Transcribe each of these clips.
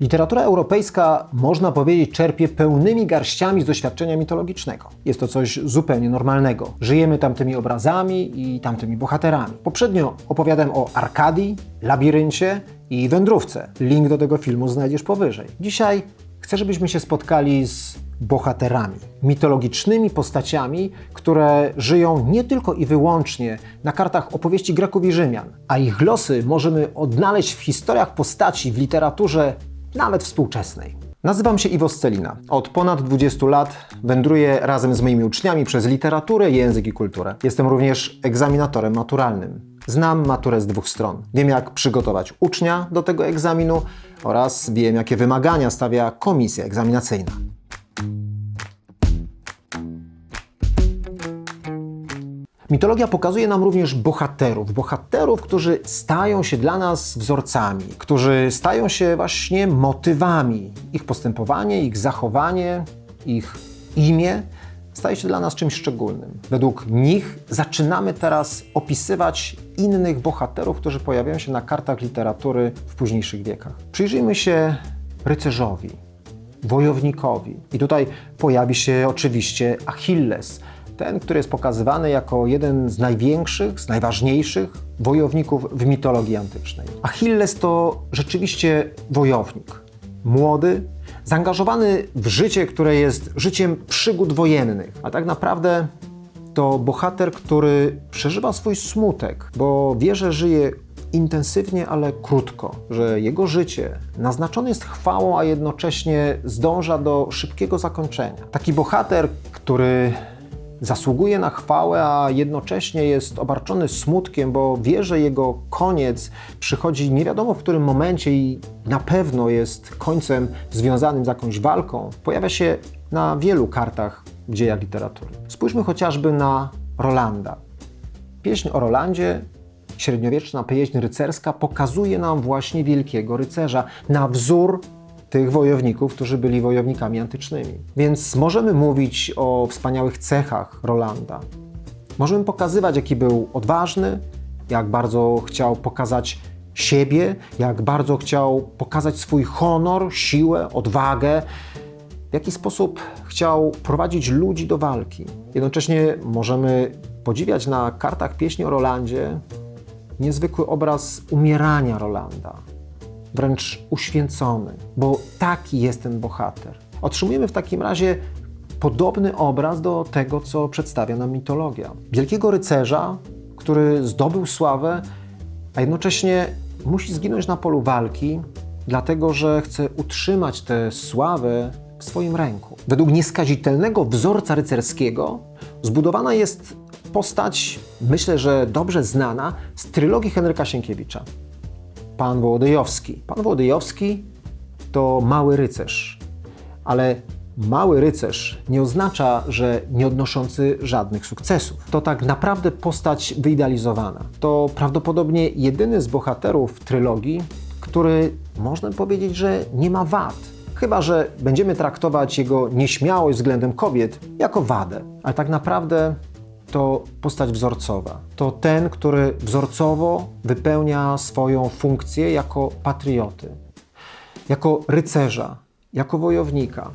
Literatura europejska, można powiedzieć, czerpie pełnymi garściami z doświadczenia mitologicznego. Jest to coś zupełnie normalnego. Żyjemy tamtymi obrazami i tamtymi bohaterami. Poprzednio opowiadałem o Arkadii, Labiryncie i Wędrówce. Link do tego filmu znajdziesz powyżej. Dzisiaj chcę, żebyśmy się spotkali z bohaterami, mitologicznymi postaciami, które żyją nie tylko i wyłącznie na kartach opowieści Greków i Rzymian, a ich losy możemy odnaleźć w historiach postaci w literaturze nawet współczesnej. Nazywam się Iwo Scelina. Od ponad 20 lat wędruję razem z moimi uczniami przez literaturę, język i kulturę. Jestem również egzaminatorem maturalnym. Znam maturę z dwóch stron. Wiem, jak przygotować ucznia do tego egzaminu oraz wiem, jakie wymagania stawia komisja egzaminacyjna. Mitologia pokazuje nam również bohaterów, bohaterów, którzy stają się dla nas wzorcami, którzy stają się właśnie motywami. Ich postępowanie, ich zachowanie, ich imię staje się dla nas czymś szczególnym. Według nich zaczynamy teraz opisywać innych bohaterów, którzy pojawiają się na kartach literatury w późniejszych wiekach. Przyjrzyjmy się rycerzowi, wojownikowi. I tutaj pojawi się oczywiście Achilles, ten, który jest pokazywany jako jeden z największych, z najważniejszych wojowników w mitologii antycznej. Achilles to rzeczywiście wojownik. Młody, zaangażowany w życie, które jest życiem przygód wojennych, a tak naprawdę to bohater, który przeżywa swój smutek, bo wie, że żyje intensywnie, ale krótko, że jego życie naznaczone jest chwałą, a jednocześnie zdąża do szybkiego zakończenia. Taki bohater, który zasługuje na chwałę, a jednocześnie jest obarczony smutkiem, bo wie, że jego koniec przychodzi nie wiadomo w którym momencie i na pewno jest końcem związanym z jakąś walką, pojawia się na wielu kartach dziejach literatury. Spójrzmy chociażby na Rolanda. Pieśń o Rolandzie, średniowieczna pieśń rycerska, pokazuje nam właśnie wielkiego rycerza na wzór tych wojowników, którzy byli wojownikami antycznymi. Więc możemy mówić o wspaniałych cechach Rolanda. Możemy pokazywać, jaki był odważny, jak bardzo chciał pokazać siebie, jak bardzo chciał pokazać swój honor, siłę, odwagę, w jaki sposób chciał prowadzić ludzi do walki. Jednocześnie możemy podziwiać na kartach pieśni o Rolandzie niezwykły obraz umierania Rolanda, wręcz uświęcony, bo taki jest ten bohater. Otrzymujemy w takim razie podobny obraz do tego, co przedstawia nam mitologia. Wielkiego rycerza, który zdobył sławę, a jednocześnie musi zginąć na polu walki, dlatego że chce utrzymać tę sławę w swoim ręku. Według nieskazitelnego wzorca rycerskiego zbudowana jest postać, myślę, że dobrze znana z trylogii Henryka Sienkiewicza. Pan Wołodyjowski. Pan Wołodyjowski to mały rycerz, ale mały rycerz nie oznacza, że nie odnoszący żadnych sukcesów. To tak naprawdę postać wyidealizowana. To prawdopodobnie jedyny z bohaterów trylogii, który można powiedzieć, że nie ma wad. Chyba, że będziemy traktować jego nieśmiałość względem kobiet jako wadę. Ale tak naprawdę to postać wzorcowa. To ten, który wzorcowo wypełnia swoją funkcję jako patrioty, jako rycerza, jako wojownika.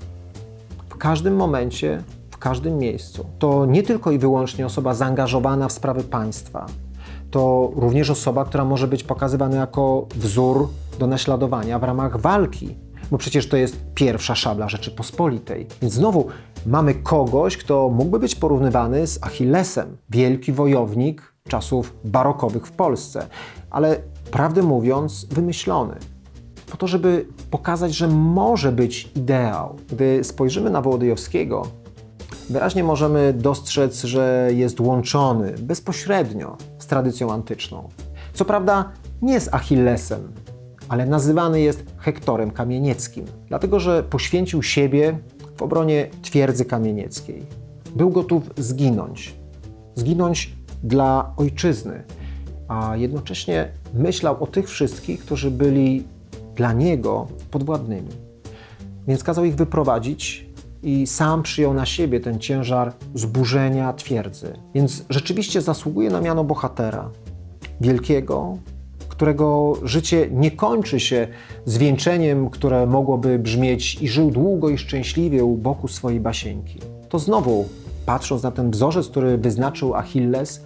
W każdym momencie, w każdym miejscu. To nie tylko i wyłącznie osoba zaangażowana w sprawy państwa. To również osoba, która może być pokazywana jako wzór do naśladowania w ramach walki, bo przecież to jest pierwsza szabla Rzeczypospolitej. Więc znowu mamy kogoś, kto mógłby być porównywany z Achillesem, wielki wojownik czasów barokowych w Polsce, ale prawdę mówiąc, wymyślony. Po to, żeby pokazać, że może być ideał. Gdy spojrzymy na Wołodyjowskiego, wyraźnie możemy dostrzec, że jest łączony bezpośrednio z tradycją antyczną. Co prawda nie z Achillesem, ale nazywany jest Hektorem Kamienieckim, dlatego że poświęcił siebie w obronie twierdzy kamienieckiej. Był gotów zginąć. Zginąć dla ojczyzny, a jednocześnie myślał o tych wszystkich, którzy byli dla niego podwładnymi. Więc kazał ich wyprowadzić i sam przyjął na siebie ten ciężar zburzenia twierdzy. Więc rzeczywiście zasługuje na miano bohatera, wielkiego, którego życie nie kończy się zwieńczeniem, które mogłoby brzmieć i żył długo i szczęśliwie u boku swojej basieńki. To znowu, patrząc na ten wzorzec, który wyznaczył Achilles,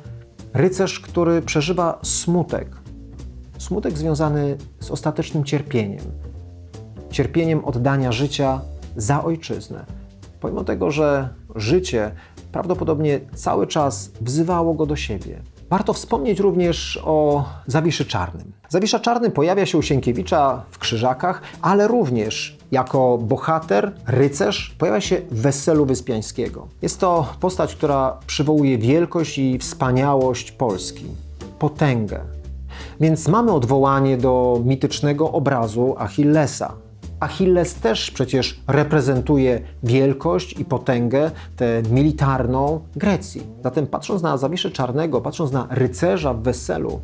rycerz, który przeżywa smutek. Smutek związany z ostatecznym cierpieniem. Cierpieniem oddania życia za ojczyznę. Pomimo tego, że życie prawdopodobnie cały czas wzywało go do siebie. Warto wspomnieć również o Zawiszy Czarnym. Zawisza Czarny pojawia się u Sienkiewicza w Krzyżakach, ale również jako bohater, rycerz pojawia się w Weselu Wyspiańskiego. Jest to postać, która przywołuje wielkość i wspaniałość Polski, potęgę. Więc mamy odwołanie do mitycznego obrazu Achillesa, Achilles też przecież reprezentuje wielkość i potęgę, tę militarną Grecji. Zatem patrząc na Zawiszę Czarnego, patrząc na rycerza w weselu,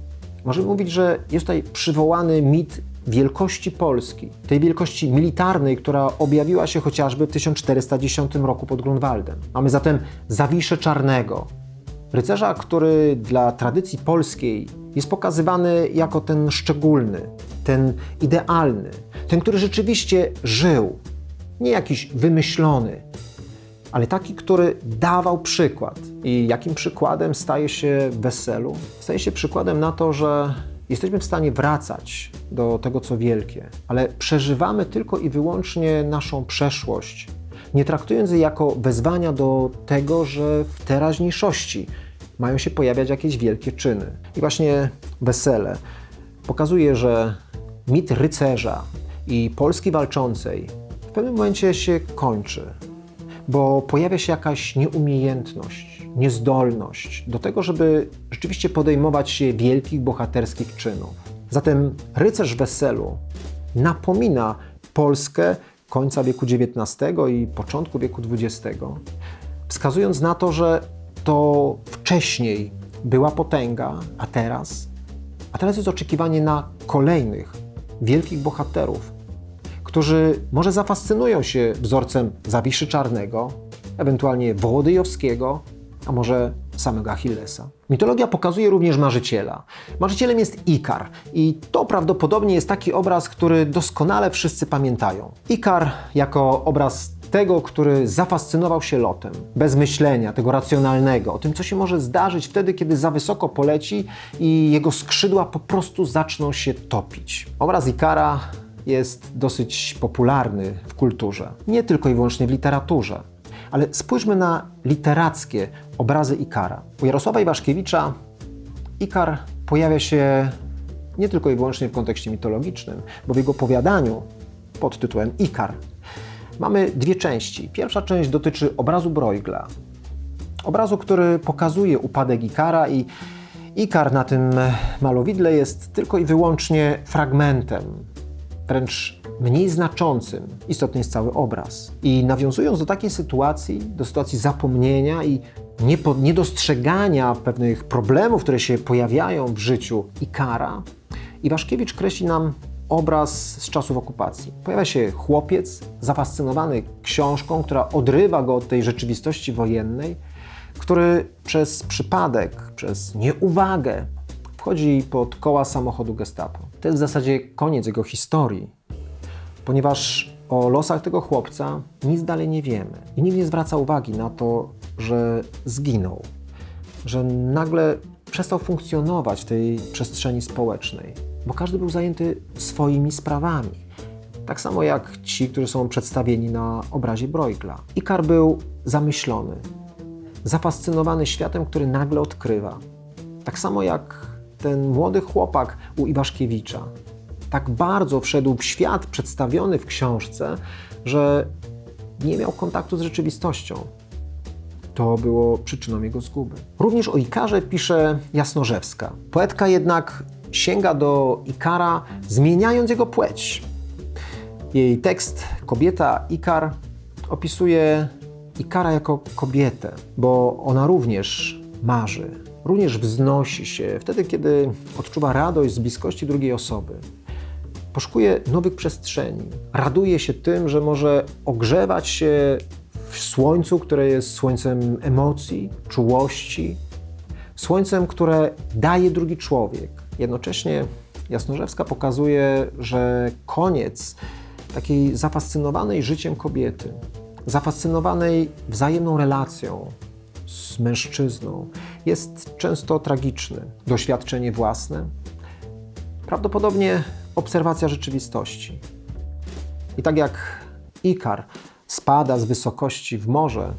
możemy mówić, że jest tutaj przywołany mit wielkości Polski, tej wielkości militarnej, która objawiła się chociażby w 1410 roku pod Grunwaldem. Mamy zatem Zawiszę Czarnego, rycerza, który dla tradycji polskiej jest pokazywany jako ten szczególny, ten idealny, ten, który rzeczywiście żył, nie jakiś wymyślony, ale taki, który dawał przykład. I jakim przykładem staje się weselu? Staje się przykładem na to, że jesteśmy w stanie wracać do tego, co wielkie, ale przeżywamy tylko i wyłącznie naszą przeszłość, nie traktując jej jako wezwania do tego, że w teraźniejszości mają się pojawiać jakieś wielkie czyny. I właśnie wesele pokazuje, że mit rycerza i Polski walczącej w pewnym momencie się kończy, bo pojawia się jakaś nieumiejętność, niezdolność do tego, żeby rzeczywiście podejmować się wielkich, bohaterskich czynów. Zatem rycerz weselu napomina Polskę końca wieku XIX i początku wieku XX, wskazując na to, że to wcześniej była potęga, a teraz? A teraz jest oczekiwanie na kolejnych wielkich bohaterów, którzy może zafascynują się wzorcem Zawiszy Czarnego, ewentualnie Wołodyjowskiego, a może samego Achillesa. Mitologia pokazuje również marzyciela. Marzycielem jest Ikar i to prawdopodobnie jest taki obraz, który doskonale wszyscy pamiętają. Ikar jako obraz tego, który zafascynował się lotem, bez myślenia, tego racjonalnego, o tym, co się może zdarzyć wtedy, kiedy za wysoko poleci i jego skrzydła po prostu zaczną się topić. Obraz Ikara jest dosyć popularny w kulturze, nie tylko i wyłącznie w literaturze. Ale spójrzmy na literackie obrazy Ikara. U Jarosława Iwaszkiewicza Ikar pojawia się nie tylko i wyłącznie w kontekście mitologicznym, bo w jego opowiadaniu pod tytułem Ikar mamy dwie części. Pierwsza część dotyczy obrazu Bruegla. Obrazu, który pokazuje upadek Ikara i Ikar na tym malowidle jest tylko i wyłącznie fragmentem, wręcz mniej znaczącym. Istotny jest cały obraz. I nawiązując do takiej sytuacji, do sytuacji zapomnienia i niedostrzegania pewnych problemów, które się pojawiają w życiu Ikara, Iwaszkiewicz kreśli nam obraz z czasów okupacji. Pojawia się chłopiec zafascynowany książką, która odrywa go od tej rzeczywistości wojennej, który przez przypadek, przez nieuwagę wchodzi pod koła samochodu Gestapo. To jest w zasadzie koniec jego historii, ponieważ o losach tego chłopca nic dalej nie wiemy. I nikt nie zwraca uwagi na to, że zginął, że nagle przestał funkcjonować w tej przestrzeni społecznej bo każdy był zajęty swoimi sprawami. Tak samo jak ci, którzy są przedstawieni na obrazie Bruegla. Ikar był zamyślony, zafascynowany światem, który nagle odkrywa. Tak samo jak ten młody chłopak u Iwaszkiewicza. Tak bardzo wszedł w świat przedstawiony w książce, że nie miał kontaktu z rzeczywistością. To było przyczyną jego zguby. Również o Ikarze pisze Jasnorzewska. Poetka jednak sięga do Ikara, zmieniając jego płeć. Jej tekst Kobieta Ikar opisuje Ikara jako kobietę, bo ona również marzy, również wznosi się wtedy, kiedy odczuwa radość z bliskości drugiej osoby. Poszukuje nowych przestrzeni, raduje się tym, że może ogrzewać się w słońcu, które jest słońcem emocji, czułości, słońcem, które daje drugi człowiek, Jednocześnie Jasnorzewska pokazuje, że koniec takiej zafascynowanej życiem kobiety, zafascynowanej wzajemną relacją z mężczyzną, jest często tragiczny. Doświadczenie własne, prawdopodobnie obserwacja rzeczywistości. I tak jak Ikar spada z wysokości w morze,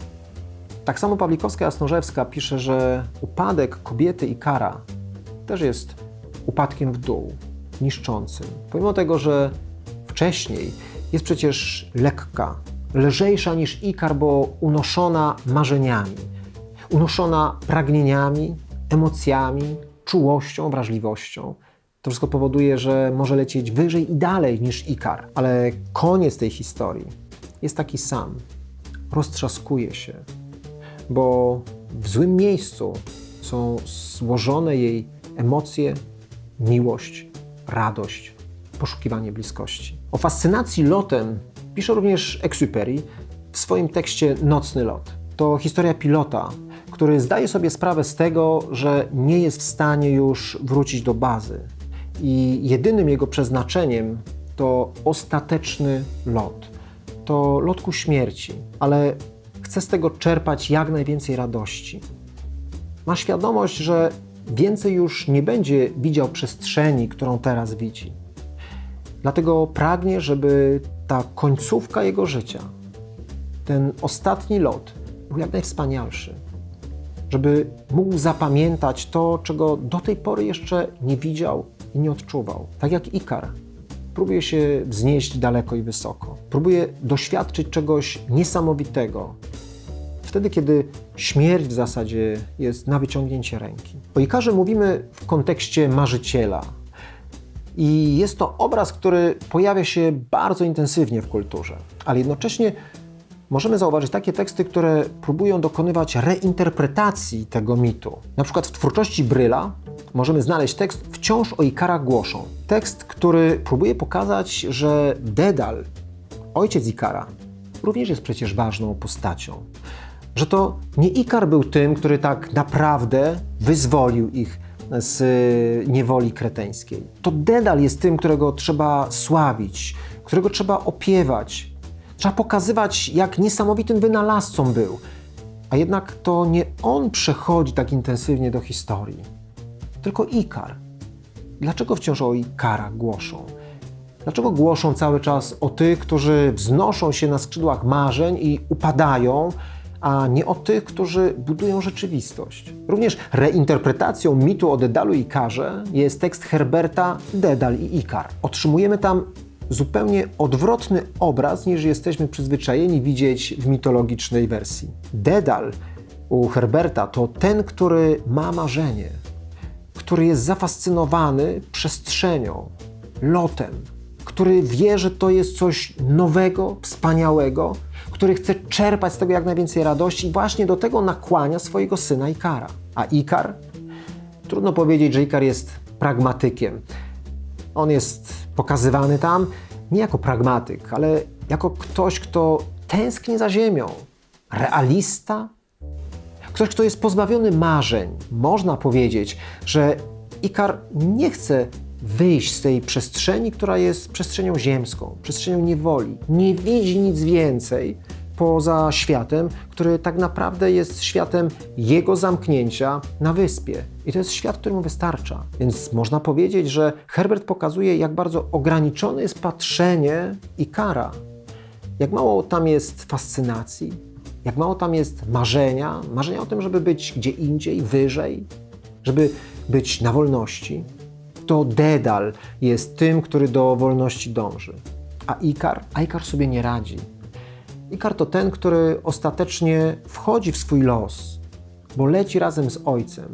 tak samo Pawlikowska-Jasnorzewska pisze, że upadek kobiety Ikara też jest upadkiem w dół, niszczącym. Pomimo tego, że wcześniej jest przecież lekka, lżejsza niż Ikar, bo unoszona marzeniami, unoszona pragnieniami, emocjami, czułością, wrażliwością. To wszystko powoduje, że może lecieć wyżej i dalej niż Ikar. Ale koniec tej historii jest taki sam. Roztrzaskuje się, bo w złym miejscu są złożone jej emocje, miłość, radość, poszukiwanie bliskości. O fascynacji lotem pisze również Exupery w swoim tekście Nocny lot. To historia pilota, który zdaje sobie sprawę z tego, że nie jest w stanie już wrócić do bazy. I jedynym jego przeznaczeniem to ostateczny lot. To lot ku śmierci, ale chce z tego czerpać jak najwięcej radości. Ma świadomość, że więcej już nie będzie widział przestrzeni, którą teraz widzi. Dlatego pragnie, żeby ta końcówka jego życia, ten ostatni lot, był jak najwspanialszy. Żeby mógł zapamiętać to, czego do tej pory jeszcze nie widział i nie odczuwał. Tak jak Ikar, próbuje się wznieść daleko i wysoko. Próbuje doświadczyć czegoś niesamowitego. Wtedy, kiedy śmierć w zasadzie jest na wyciągnięcie ręki. O Ikarze mówimy w kontekście marzyciela. I jest to obraz, który pojawia się bardzo intensywnie w kulturze, ale jednocześnie możemy zauważyć takie teksty, które próbują dokonywać reinterpretacji tego mitu. Na przykład w twórczości Bryla możemy znaleźć tekst Wciąż o Ikarach głoszą. Tekst, który próbuje pokazać, że Dedal, ojciec Ikara, również jest przecież ważną postacią. Że to nie Ikar był tym, który tak naprawdę wyzwolił ich z niewoli kreteńskiej. To Dedal jest tym, którego trzeba sławić, którego trzeba opiewać. Trzeba pokazywać, jak niesamowitym wynalazcą był. A jednak to nie on przechodzi tak intensywnie do historii, tylko Ikar. Dlaczego wciąż o Ikara głoszą? Dlaczego głoszą cały czas o tych, którzy wznoszą się na skrzydłach marzeń i upadają, a nie o tych, którzy budują rzeczywistość. Również reinterpretacją mitu o Dedalu i Karze jest tekst Herberta Dedal i Ikar. Otrzymujemy tam zupełnie odwrotny obraz niż jesteśmy przyzwyczajeni widzieć w mitologicznej wersji. Dedal u Herberta to ten, który ma marzenie, który jest zafascynowany przestrzenią, lotem, który wie, że to jest coś nowego, wspaniałego, który chce czerpać z tego jak najwięcej radości i właśnie do tego nakłania swojego syna Ikara. A Ikar? Trudno powiedzieć, że Ikar jest pragmatykiem. On jest pokazywany tam nie jako pragmatyk, ale jako ktoś, kto tęskni za ziemią, realista, ktoś, kto jest pozbawiony marzeń. Można powiedzieć, że Ikar nie chce wyjść z tej przestrzeni, która jest przestrzenią ziemską, przestrzenią niewoli. Nie widzi nic więcej poza światem, który tak naprawdę jest światem jego zamknięcia na wyspie. I to jest świat, który mu wystarcza. Więc można powiedzieć, że Herbert pokazuje, jak bardzo ograniczone jest patrzenie i kara. Jak mało tam jest fascynacji, jak mało tam jest marzenia, marzenia o tym, żeby być gdzie indziej, wyżej, żeby być na wolności to Dedal jest tym, który do wolności dąży. A Ikar? A Ikar sobie nie radzi. Ikar to ten, który ostatecznie wchodzi w swój los, bo leci razem z ojcem,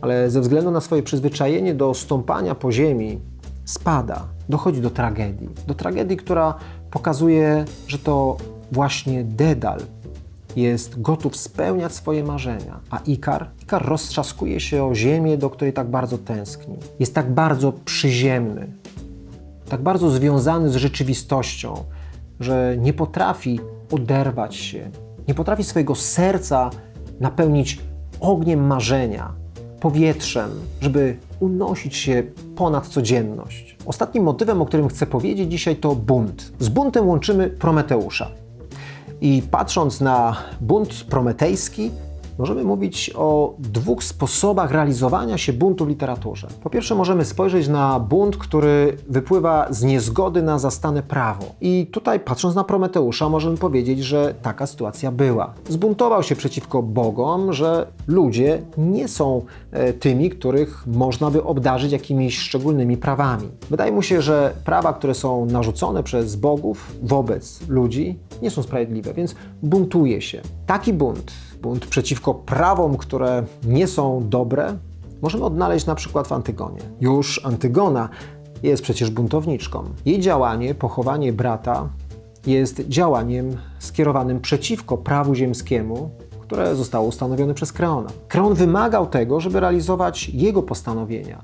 ale ze względu na swoje przyzwyczajenie do stąpania po ziemi, spada, dochodzi do tragedii. Do tragedii, która pokazuje, że to właśnie Dedal jest gotów spełniać swoje marzenia. A Ikar? Ikar roztrzaskuje się o ziemię, do której tak bardzo tęskni. Jest tak bardzo przyziemny, tak bardzo związany z rzeczywistością, że nie potrafi oderwać się, nie potrafi swojego serca napełnić ogniem marzenia, powietrzem, żeby unosić się ponad codzienność. Ostatnim motywem, o którym chcę powiedzieć dzisiaj, to bunt. Z buntem łączymy Prometeusza. I patrząc na bunt prometejski, możemy mówić o dwóch sposobach realizowania się buntu w literaturze. Po pierwsze, możemy spojrzeć na bunt, który wypływa z niezgody na zastane prawo. I tutaj, patrząc na Prometeusza, możemy powiedzieć, że taka sytuacja była. Zbuntował się przeciwko bogom, że ludzie nie są e, tymi, których można by obdarzyć jakimiś szczególnymi prawami. Wydaje mu się, że prawa, które są narzucone przez bogów wobec ludzi, nie są sprawiedliwe, więc buntuje się. Taki bunt bunt przeciwko prawom, które nie są dobre, możemy odnaleźć na przykład w Antygonie. Już Antygona jest przecież buntowniczką. Jej działanie, pochowanie brata, jest działaniem skierowanym przeciwko prawu ziemskiemu, które zostało ustanowione przez Kreona. Kreon wymagał tego, żeby realizować jego postanowienia.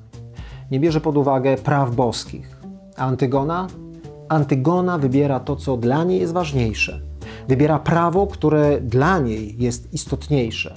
Nie bierze pod uwagę praw boskich. A Antygona? Antygona wybiera to, co dla niej jest ważniejsze – Wybiera prawo, które dla niej jest istotniejsze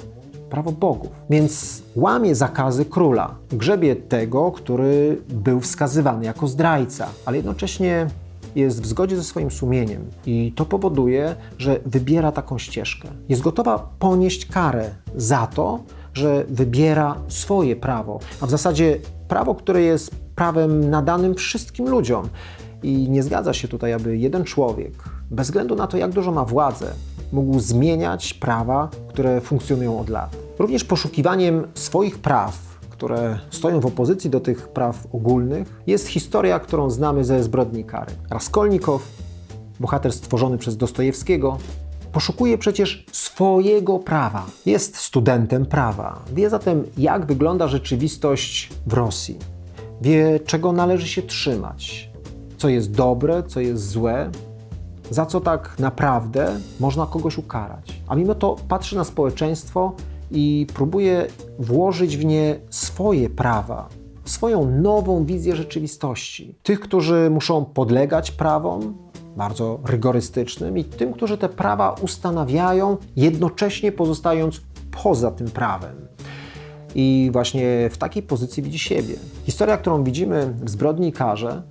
prawo bogów. Więc łamie zakazy króla, grzebie tego, który był wskazywany jako zdrajca, ale jednocześnie jest w zgodzie ze swoim sumieniem i to powoduje, że wybiera taką ścieżkę. Jest gotowa ponieść karę za to, że wybiera swoje prawo, a w zasadzie prawo, które jest prawem nadanym wszystkim ludziom. I nie zgadza się tutaj, aby jeden człowiek, bez względu na to, jak dużo ma władzę, mógł zmieniać prawa, które funkcjonują od lat. Również poszukiwaniem swoich praw, które stoją w opozycji do tych praw ogólnych, jest historia, którą znamy ze zbrodni kary. Raskolnikow, bohater stworzony przez Dostojewskiego, poszukuje przecież swojego prawa. Jest studentem prawa. Wie zatem, jak wygląda rzeczywistość w Rosji. Wie, czego należy się trzymać, co jest dobre, co jest złe, za co tak naprawdę można kogoś ukarać. A mimo to patrzy na społeczeństwo i próbuje włożyć w nie swoje prawa, swoją nową wizję rzeczywistości. Tych, którzy muszą podlegać prawom, bardzo rygorystycznym, i tym, którzy te prawa ustanawiają, jednocześnie pozostając poza tym prawem. I właśnie w takiej pozycji widzi siebie. Historia, którą widzimy w zbrodni karze,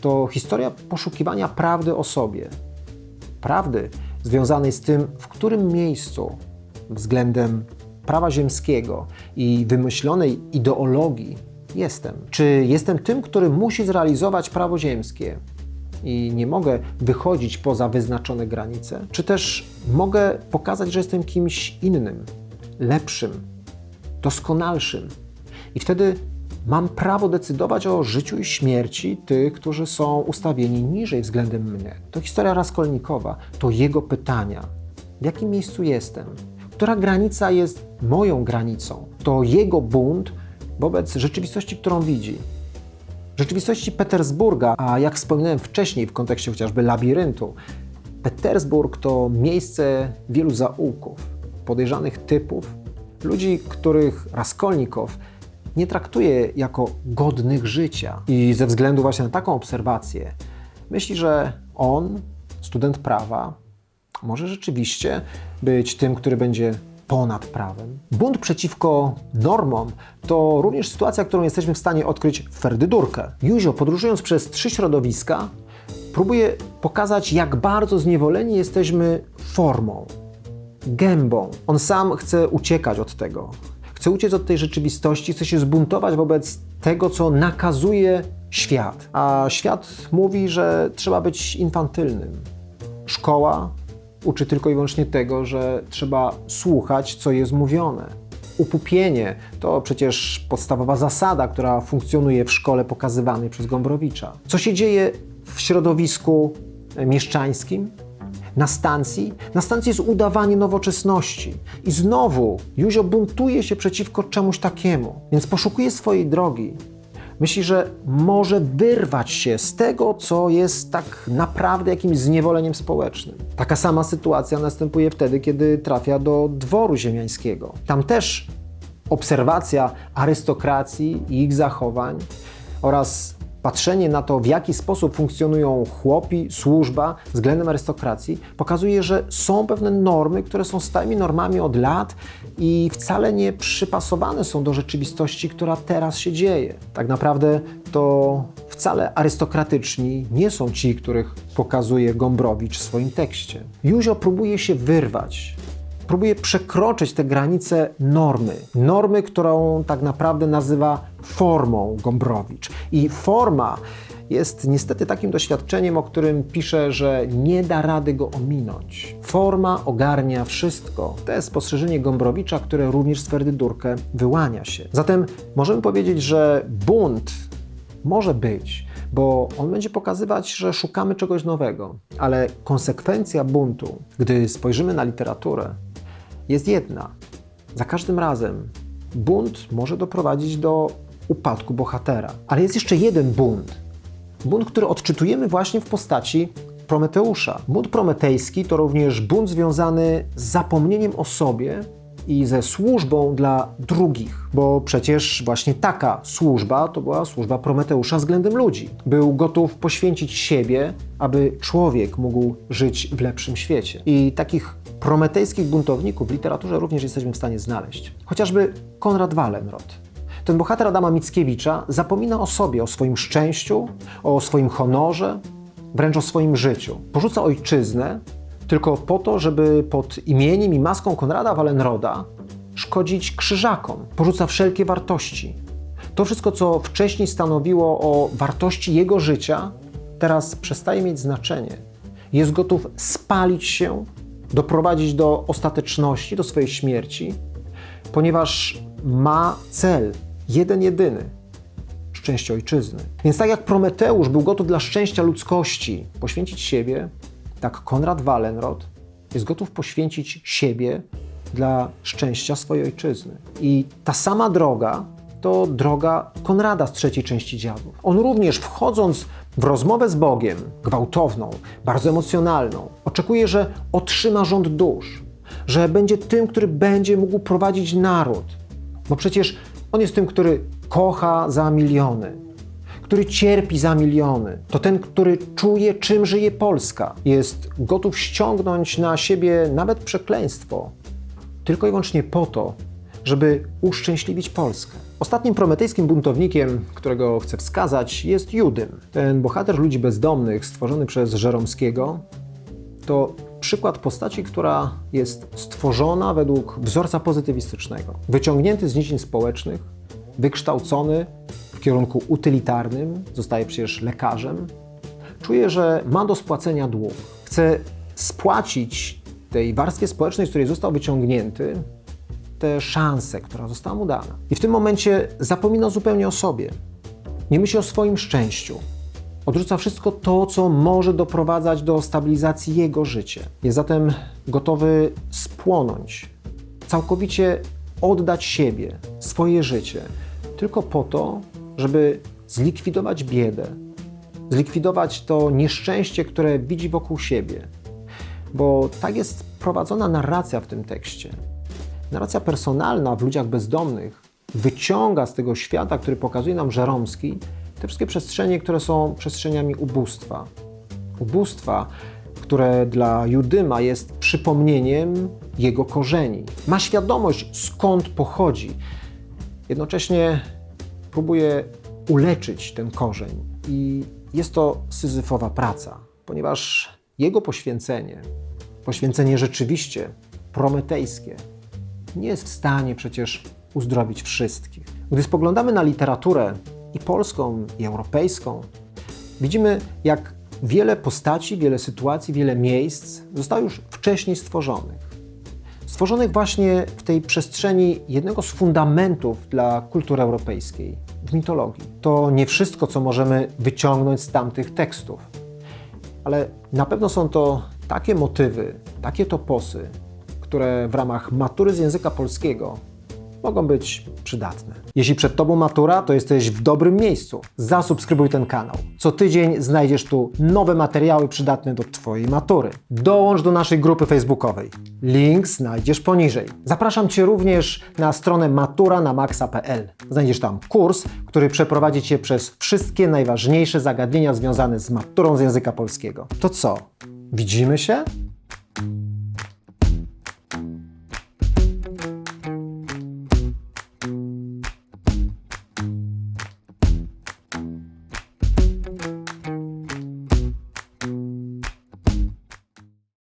to historia poszukiwania prawdy o sobie, prawdy związanej z tym, w którym miejscu względem prawa ziemskiego i wymyślonej ideologii jestem. Czy jestem tym, który musi zrealizować prawo ziemskie i nie mogę wychodzić poza wyznaczone granice? Czy też mogę pokazać, że jestem kimś innym, lepszym, doskonalszym? I wtedy Mam prawo decydować o życiu i śmierci tych, którzy są ustawieni niżej względem mnie. To historia Raskolnikowa, to jego pytania. W jakim miejscu jestem? Która granica jest moją granicą? To jego bunt wobec rzeczywistości, którą widzi. Rzeczywistości Petersburga, a jak wspominałem wcześniej w kontekście chociażby labiryntu, Petersburg to miejsce wielu zaułków, podejrzanych typów, ludzi, których Raskolnikow nie traktuje jako godnych życia. I ze względu właśnie na taką obserwację, myśli, że on, student prawa, może rzeczywiście być tym, który będzie ponad prawem. Bunt przeciwko normom to również sytuacja, którą jesteśmy w stanie odkryć w Ferdydurkę. Józio, podróżując przez trzy środowiska, próbuje pokazać, jak bardzo zniewoleni jesteśmy formą, gębą. On sam chce uciekać od tego. Chce uciec od tej rzeczywistości, chce się zbuntować wobec tego, co nakazuje świat. A świat mówi, że trzeba być infantylnym. Szkoła uczy tylko i wyłącznie tego, że trzeba słuchać, co jest mówione. Upupienie to przecież podstawowa zasada, która funkcjonuje w szkole pokazywanej przez Gombrowicza. Co się dzieje w środowisku mieszczańskim? Na stacji. Na stacji jest udawanie nowoczesności. I znowu Józio buntuje się przeciwko czemuś takiemu, więc poszukuje swojej drogi. Myśli, że może wyrwać się z tego, co jest tak naprawdę jakimś zniewoleniem społecznym. Taka sama sytuacja następuje wtedy, kiedy trafia do dworu ziemiańskiego. Tam też obserwacja arystokracji i ich zachowań oraz patrzenie na to, w jaki sposób funkcjonują chłopi, służba względem arystokracji, pokazuje, że są pewne normy, które są stałymi normami od lat i wcale nie przypasowane są do rzeczywistości, która teraz się dzieje. Tak naprawdę to wcale arystokratyczni nie są ci, których pokazuje Gombrowicz w swoim tekście. Józio próbuje się wyrwać próbuje przekroczyć te granice normy. Normy, którą tak naprawdę nazywa formą Gombrowicz. I forma jest niestety takim doświadczeniem, o którym pisze, że nie da rady go ominąć. Forma ogarnia wszystko. To jest spostrzeżenie Gombrowicza, które również z Ferdydurkę wyłania się. Zatem możemy powiedzieć, że bunt może być, bo on będzie pokazywać, że szukamy czegoś nowego, ale konsekwencja buntu, gdy spojrzymy na literaturę, jest jedna. Za każdym razem bunt może doprowadzić do upadku bohatera. Ale jest jeszcze jeden bunt. Bunt, który odczytujemy właśnie w postaci Prometeusza. Bunt prometejski to również bunt związany z zapomnieniem o sobie i ze służbą dla drugich, bo przecież właśnie taka służba to była służba Prometeusza względem ludzi. Był gotów poświęcić siebie, aby człowiek mógł żyć w lepszym świecie. I takich prometejskich buntowników w literaturze również jesteśmy w stanie znaleźć. Chociażby Konrad Wallenrod. Ten bohater Adama Mickiewicza zapomina o sobie, o swoim szczęściu, o swoim honorze, wręcz o swoim życiu. Porzuca ojczyznę tylko po to, żeby pod imieniem i maską Konrada Wallenroda szkodzić krzyżakom. Porzuca wszelkie wartości. To wszystko, co wcześniej stanowiło o wartości jego życia, teraz przestaje mieć znaczenie. Jest gotów spalić się doprowadzić do ostateczności, do swojej śmierci, ponieważ ma cel, jeden jedyny szczęście ojczyzny. Więc tak jak Prometeusz był gotów dla szczęścia ludzkości poświęcić siebie, tak Konrad Wallenrod jest gotów poświęcić siebie dla szczęścia swojej ojczyzny. I ta sama droga to droga Konrada z trzeciej części dziadów. On również wchodząc w rozmowę z Bogiem, gwałtowną, bardzo emocjonalną, oczekuje, że otrzyma rząd dusz, że będzie tym, który będzie mógł prowadzić naród. Bo przecież on jest tym, który kocha za miliony, który cierpi za miliony. To ten, który czuje, czym żyje Polska. Jest gotów ściągnąć na siebie nawet przekleństwo, tylko i wyłącznie po to, żeby uszczęśliwić Polskę. Ostatnim prometejskim buntownikiem, którego chcę wskazać, jest Judym. Ten bohater ludzi bezdomnych stworzony przez Żeromskiego to przykład postaci, która jest stworzona według wzorca pozytywistycznego. Wyciągnięty z niczin społecznych, wykształcony w kierunku utylitarnym, zostaje przecież lekarzem, czuje, że ma do spłacenia dług. Chce spłacić tej warstwie społecznej, z której został wyciągnięty, tę szansę, która została mu dana. I w tym momencie zapomina zupełnie o sobie. Nie myśli o swoim szczęściu. Odrzuca wszystko to, co może doprowadzać do stabilizacji jego życia. Jest zatem gotowy spłonąć, całkowicie oddać siebie, swoje życie, tylko po to, żeby zlikwidować biedę, zlikwidować to nieszczęście, które widzi wokół siebie. Bo tak jest prowadzona narracja w tym tekście. Narracja personalna w ludziach bezdomnych wyciąga z tego świata, który pokazuje nam Żeromski, te wszystkie przestrzenie, które są przestrzeniami ubóstwa. Ubóstwa, które dla Judyma jest przypomnieniem jego korzeni. Ma świadomość, skąd pochodzi. Jednocześnie próbuje uleczyć ten korzeń. I jest to syzyfowa praca, ponieważ jego poświęcenie, poświęcenie rzeczywiście prometejskie, nie jest w stanie przecież uzdrowić wszystkich. Gdy spoglądamy na literaturę i polską, i europejską, widzimy, jak wiele postaci, wiele sytuacji, wiele miejsc zostało już wcześniej stworzonych. Stworzonych właśnie w tej przestrzeni jednego z fundamentów dla kultury europejskiej w mitologii. To nie wszystko, co możemy wyciągnąć z tamtych tekstów, ale na pewno są to takie motywy, takie toposy, które w ramach matury z języka polskiego mogą być przydatne. Jeśli przed Tobą matura, to jesteś w dobrym miejscu. Zasubskrybuj ten kanał. Co tydzień znajdziesz tu nowe materiały przydatne do Twojej matury. Dołącz do naszej grupy facebookowej. Link znajdziesz poniżej. Zapraszam Cię również na stronę maturanamaxa.pl. Znajdziesz tam kurs, który przeprowadzi Cię przez wszystkie najważniejsze zagadnienia związane z maturą z języka polskiego. To co? Widzimy się?